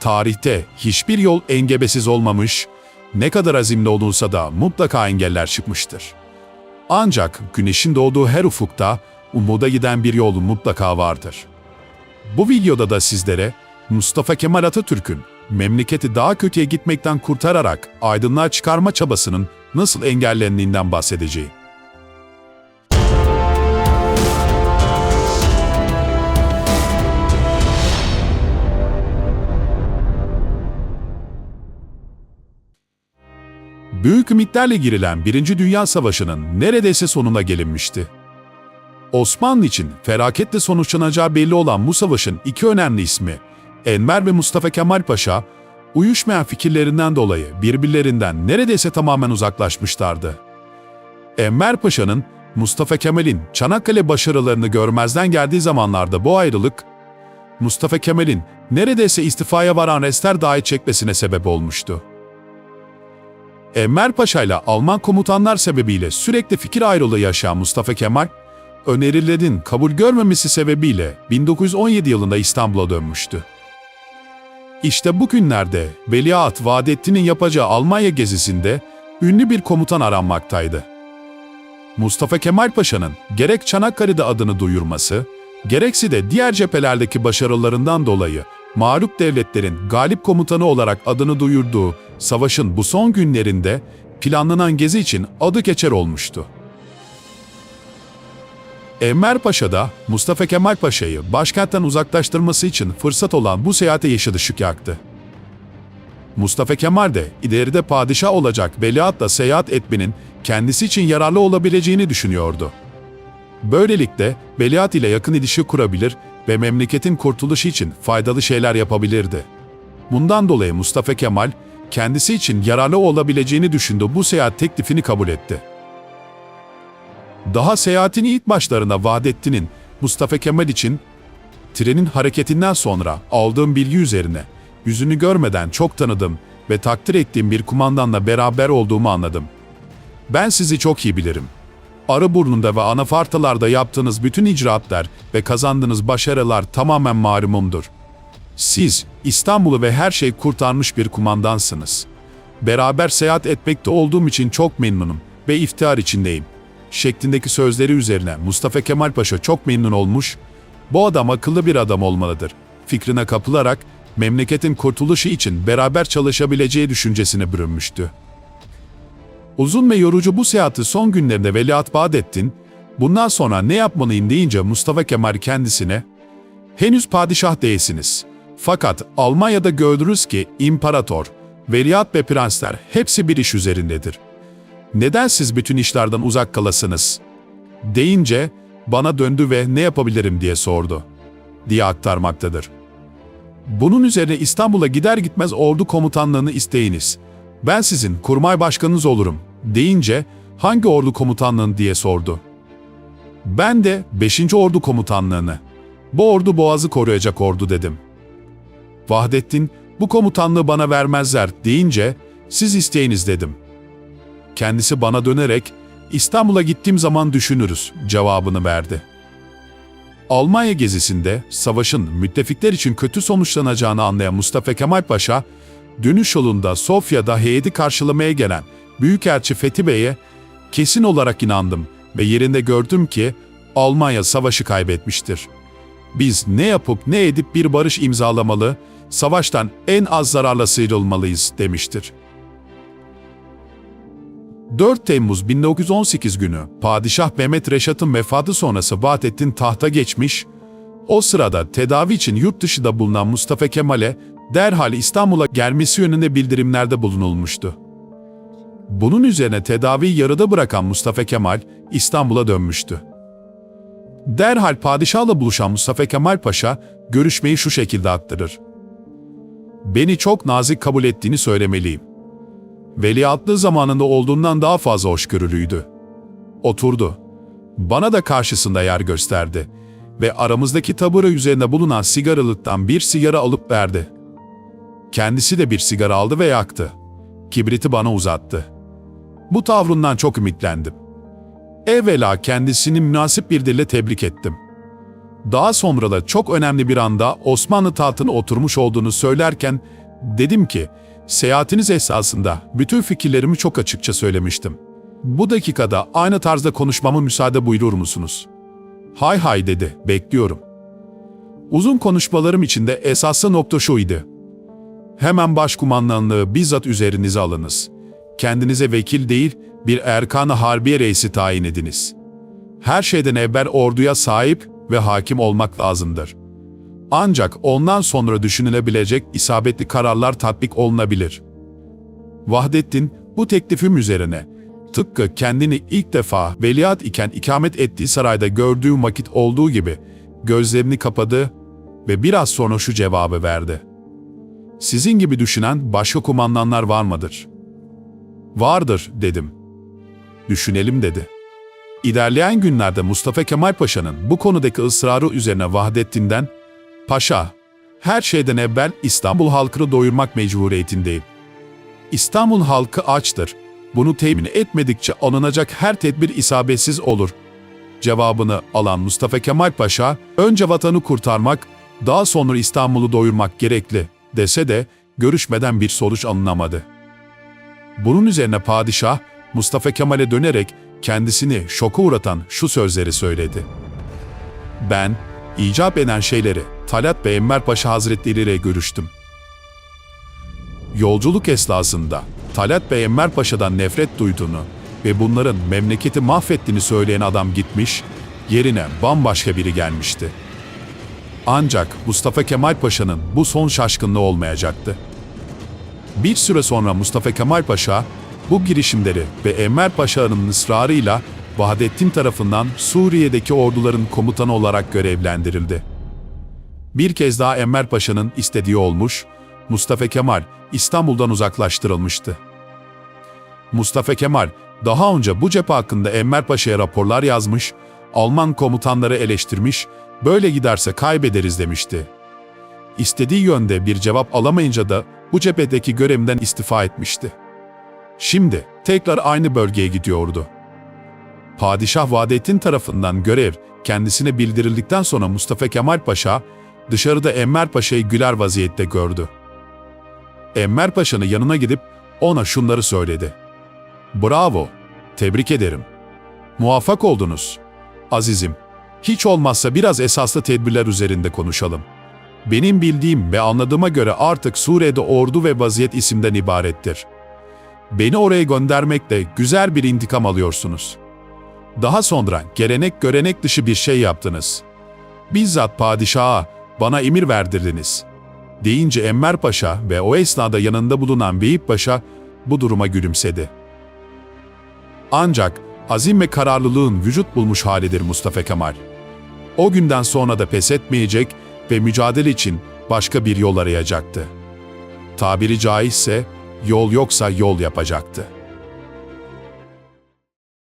Tarihte hiçbir yol engebesiz olmamış, ne kadar azimli olunsa da mutlaka engeller çıkmıştır. Ancak güneşin doğduğu her ufukta umuda giden bir yol mutlaka vardır. Bu videoda da sizlere Mustafa Kemal Atatürk'ün memleketi daha kötüye gitmekten kurtararak aydınlığa çıkarma çabasının nasıl engellendiğinden bahsedeceğim. Büyük ümitlerle girilen Birinci Dünya Savaşı'nın neredeyse sonuna gelinmişti. Osmanlı için felaketle sonuçlanacağı belli olan bu savaşın iki önemli ismi, Enver ve Mustafa Kemal Paşa, uyuşmayan fikirlerinden dolayı birbirlerinden neredeyse tamamen uzaklaşmışlardı. Enver Paşa'nın Mustafa Kemal'in Çanakkale başarılarını görmezden geldiği zamanlarda bu ayrılık, Mustafa Kemal'in neredeyse istifaya varan restler dahi çekmesine sebep olmuştu. Enver Paşa ile Alman komutanlar sebebiyle sürekli fikir ayrılığı yaşayan Mustafa Kemal, önerilerin kabul görmemesi sebebiyle 1917 yılında İstanbul'a dönmüştü. İşte bu günlerde Veliaht Vahdettin'in yapacağı Almanya gezisinde ünlü bir komutan aranmaktaydı. Mustafa Kemal Paşa'nın gerek Çanakkale'de adını duyurması, gerekse de diğer cephelerdeki başarılarından dolayı mağlup devletlerin galip komutanı olarak adını duyurduğu savaşın bu son günlerinde planlanan gezi için adı geçer olmuştu. Enver Paşa da Mustafa Kemal Paşa'yı başkentten uzaklaştırması için fırsat olan bu seyahate yeşil ışık yaktı. Mustafa Kemal de ileride padişah olacak veliahtla seyahat etmenin kendisi için yararlı olabileceğini düşünüyordu. Böylelikle veliaht ile yakın ilişki kurabilir ve memleketin kurtuluşu için faydalı şeyler yapabilirdi. Bundan dolayı Mustafa Kemal kendisi için yararlı olabileceğini düşündüğü bu seyahat teklifini kabul etti. Daha seyahatin ilk başlarında Vahdettin'in Mustafa Kemal için trenin hareketinden sonra aldığım bilgi üzerine yüzünü görmeden çok tanıdım ve takdir ettiğim bir kumandanla beraber olduğumu anladım. Ben sizi çok iyi bilirim. Arıburnu'nda ve anafartalarda yaptığınız bütün icraatlar ve kazandığınız başarılar tamamen malumumdur. Siz İstanbul'u ve her şeyi kurtarmış bir kumandansınız. Beraber seyahat etmekte olduğum için çok memnunum ve iftihar içindeyim. Şeklindeki sözleri üzerine Mustafa Kemal Paşa çok memnun olmuş, bu adam akıllı bir adam olmalıdır. Fikrine kapılarak memleketin kurtuluşu için beraber çalışabileceği düşüncesine bürünmüştü. Uzun ve yorucu bu seyahati son günlerinde Veliaht Vahdettin, bundan sonra ne yapmalıyım deyince Mustafa Kemal kendisine, henüz padişah değilsiniz. Fakat Almanya'da gördünüz ki imparator, veliaht ve prensler hepsi bir iş üzerindedir. Neden siz bütün işlerden uzak kalasınız? Deyince bana döndü ve ne yapabilirim diye sordu. Diye aktarmaktadır. Bunun üzerine İstanbul'a gider gitmez ordu komutanlığını isteyiniz. Ben sizin kurmay başkanınız olurum deyince hangi ordu komutanlığını diye sordu. Ben de 5. Ordu komutanlığını. Bu ordu boğazı koruyacak ordu dedim. Vahdettin bu komutanlığı bana vermezler deyince siz isteyiniz dedim. Kendisi bana dönerek İstanbul'a gittiğim zaman düşünürüz cevabını verdi. Almanya gezisinde savaşın müttefikler için kötü sonuçlanacağını anlayan Mustafa Kemal Paşa, dönüş yolunda Sofya'da heyeti karşılamaya gelen Büyükelçi Fethi Bey'e kesin olarak inandım ve yerinde gördüm ki Almanya savaşı kaybetmiştir. Biz ne yapıp ne edip bir barış imzalamalı, savaştan en az zararla sıyrılmalıyız demiştir. 4 Temmuz 1918 günü Padişah Mehmet Reşat'ın vefatı sonrası Vahdettin tahta geçmiş, o sırada tedavi için yurt dışında bulunan Mustafa Kemal'e derhal İstanbul'a gelmesi yönünde bildirimlerde bulunulmuştu. Bunun üzerine tedaviyi yarıda bırakan Mustafa Kemal İstanbul'a dönmüştü. Derhal padişahla buluşan Mustafa Kemal Paşa görüşmeyi şu şekilde aktarır. Beni çok nazik kabul ettiğini söylemeliyim. Veliahtlığı zamanında olduğundan daha fazla hoşgörülüydü. Oturdu. Bana da karşısında yer gösterdi ve aramızdaki tabura üzerinde bulunan sigaralıktan bir sigara alıp verdi. Kendisi de bir sigara aldı ve yaktı. Kibriti bana uzattı. Bu tavrından çok ümitlendim. Evvela kendisini münasip bir dille tebrik ettim. Daha sonra da çok önemli bir anda Osmanlı tahtına oturmuş olduğunu söylerken dedim ki, seyahatiniz esasında bütün fikirlerimi çok açıkça söylemiştim. Bu dakikada aynı tarzda konuşmamı müsaade buyurur musunuz? Hay hay dedi, bekliyorum. Uzun konuşmalarım içinde esaslı nokta şuydu. Hemen başkumandanlığı bizzat üzerinize alınız. Kendinize vekil değil, bir Erkan-ı Harbiye reisi tayin ediniz. Her şeyden evvel orduya sahip ve hakim olmak lazımdır. Ancak ondan sonra düşünülebilecek isabetli kararlar tatbik olunabilir. Vahdettin bu teklifim üzerine tıpkı kendini ilk defa veliaht iken ikamet ettiği sarayda gördüğü vakit olduğu gibi gözlerini kapadı ve biraz sonra şu cevabı verdi. Sizin gibi düşünen başka kumandanlar var mıdır? Vardır dedim. Düşünelim dedi. İlerleyen günlerde Mustafa Kemal Paşa'nın bu konudaki ısrarı üzerine Vahdettin'den, Paşa, her şeyden evvel İstanbul halkını doyurmak mecburiyetindeyim. İstanbul halkı açtır. Bunu temin etmedikçe alınacak her tedbir isabetsiz olur. Cevabını alan Mustafa Kemal Paşa, önce vatanı kurtarmak, daha sonra İstanbul'u doyurmak gerekli dese de görüşmeden bir sonuç alınamadı. Bunun üzerine padişah Mustafa Kemal'e dönerek kendisini şoka uğratan şu sözleri söyledi. Ben icap eden şeyleri Talat ve Enver Paşa Hazretleri ile görüştüm. Yolculuk esnasında Talat ve Enver Paşa'dan nefret duyduğunu ve bunların memleketi mahvettiğini söyleyen adam gitmiş, yerine bambaşka biri gelmişti. Ancak Mustafa Kemal Paşa'nın bu son şaşkınlığı olmayacaktı. Bir süre sonra Mustafa Kemal Paşa bu girişimleri ve Enver Paşa'nın ısrarıyla Vahdettin tarafından Suriye'deki orduların komutanı olarak görevlendirildi. Bir kez daha Enver Paşa'nın istediği olmuş, Mustafa Kemal İstanbul'dan uzaklaştırılmıştı. Mustafa Kemal daha önce bu cephe hakkında Enver Paşa'ya raporlar yazmış, Alman komutanları eleştirmiş, böyle giderse kaybederiz demişti. İstediği yönde bir cevap alamayınca da bu cephedeki görevinden istifa etmişti. Şimdi tekrar aynı bölgeye gidiyordu. Padişah Vahdettin tarafından görev kendisine bildirildikten sonra Mustafa Kemal Paşa dışarıda Enver Paşa'yı güler vaziyette gördü. Enver Paşa'nın yanına gidip ona şunları söyledi. Bravo, tebrik ederim. Muvaffak oldunuz. Azizim, hiç olmazsa biraz esaslı tedbirler üzerinde konuşalım. Benim bildiğim ve anladığıma göre artık Suriye'de ordu ve vaziyet isimden ibarettir. Beni oraya göndermekle güzel bir intikam alıyorsunuz. Daha sonra gelenek görenek dışı bir şey yaptınız. Bizzat padişaha bana emir verdirdiniz. Deyince Enver Paşa ve o esnada yanında bulunan Beyip Paşa bu duruma gülümsedi. Ancak azim ve kararlılığın vücut bulmuş halidir Mustafa Kemal. O günden sonra da pes etmeyecek ve mücadele için başka bir yol arayacaktı. Tabiri caizse yol yoksa yol yapacaktı.